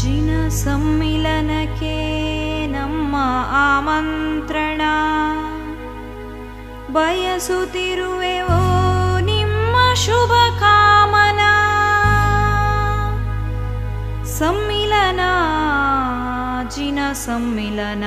ಜಿನ ಸಮ್ಮಿಲನಕ್ಕೆ ನಮ್ಮ ಆಮಂತ್ರಣ ಬಯಸುತ್ತಿರುವೆವೋ ನಿಮ್ಮ ಶುಭ ಕಾಮನಾ ಸಮ್ಮಿಲನ ಜಿನ ಸಮ್ಮಿಲನ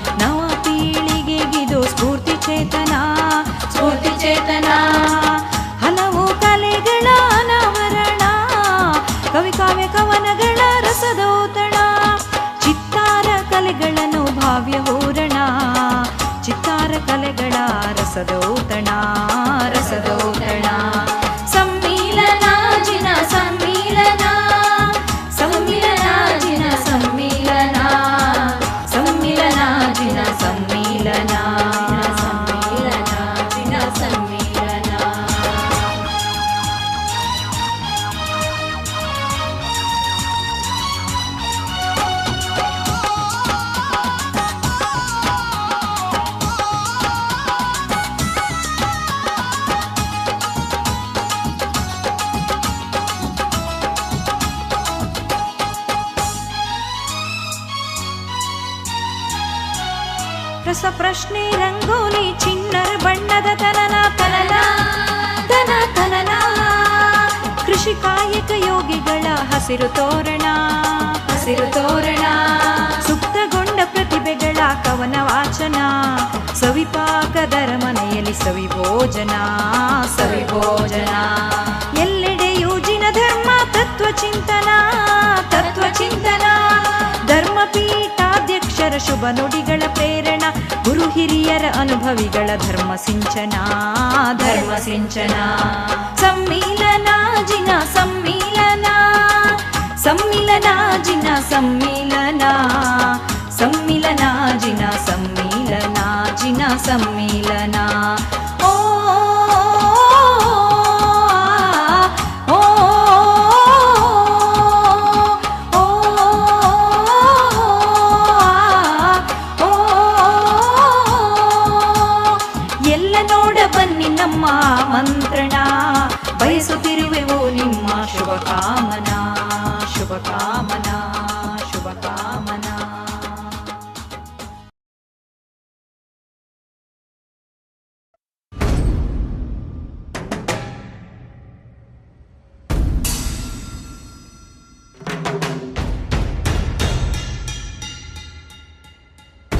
सदोतणा ರಸ ಪ್ರಶ್ನೆ, ರಂಗೋಲಿ ಚಿನ್ನರ ಬಣ್ಣದ ತನನ ತನನ ತನ ತನನ. ಕೃಷಿ ಕಾಯಕ ಯೋಗಿಗಳ ಹಸಿರು ತೋರಣ ಹಸಿರು ತೋರಣ. ಸುಪ್ತಗೊಂಡ ಪ್ರತಿಭೆಗಳ ಕವನ ವಾಚನ ಸವಿಪಾಕದರ ಮನೆಯಲ್ಲಿ ಸವಿ ಭೋಜನ ಸವಿ ಭೋಜನ ಎಲ್ಲೆಡೆ ಯೋಜಿನ ಧರ್ಮ, ತತ್ವ ಚಿಂತನ ತತ್ವ ಚಿಂತನ. ಧರ್ಮ ಪೀಠಾಧ್ಯಕ್ಷರ ಶುಭ ನುಡಿಗಳ ಗುರು ಹಿರಿಯರ ಅನುಭವಿಗಳ ಧರ್ಮ ಸಿಂಚನ ಧರ್ಮ ಸಿಂಚನ ಸಮ್ಮಿಲನ ಜಿನ ಸಮ್ಮಿಲನ ಸಮ್ಮಿಲನ ಜಿನ ಸಮ್ಮಿಲನ ಸಮ್ಮಿಲನ ಎಲ್ಲ ನೋಡ ಬನ್ನಿ ನಮ್ಮ ಮಂತ್ರಣ. ಬಯಸುತ್ತಿರುವೆವು ನಿಮ್ಮ ಶುಭಕಾಮನ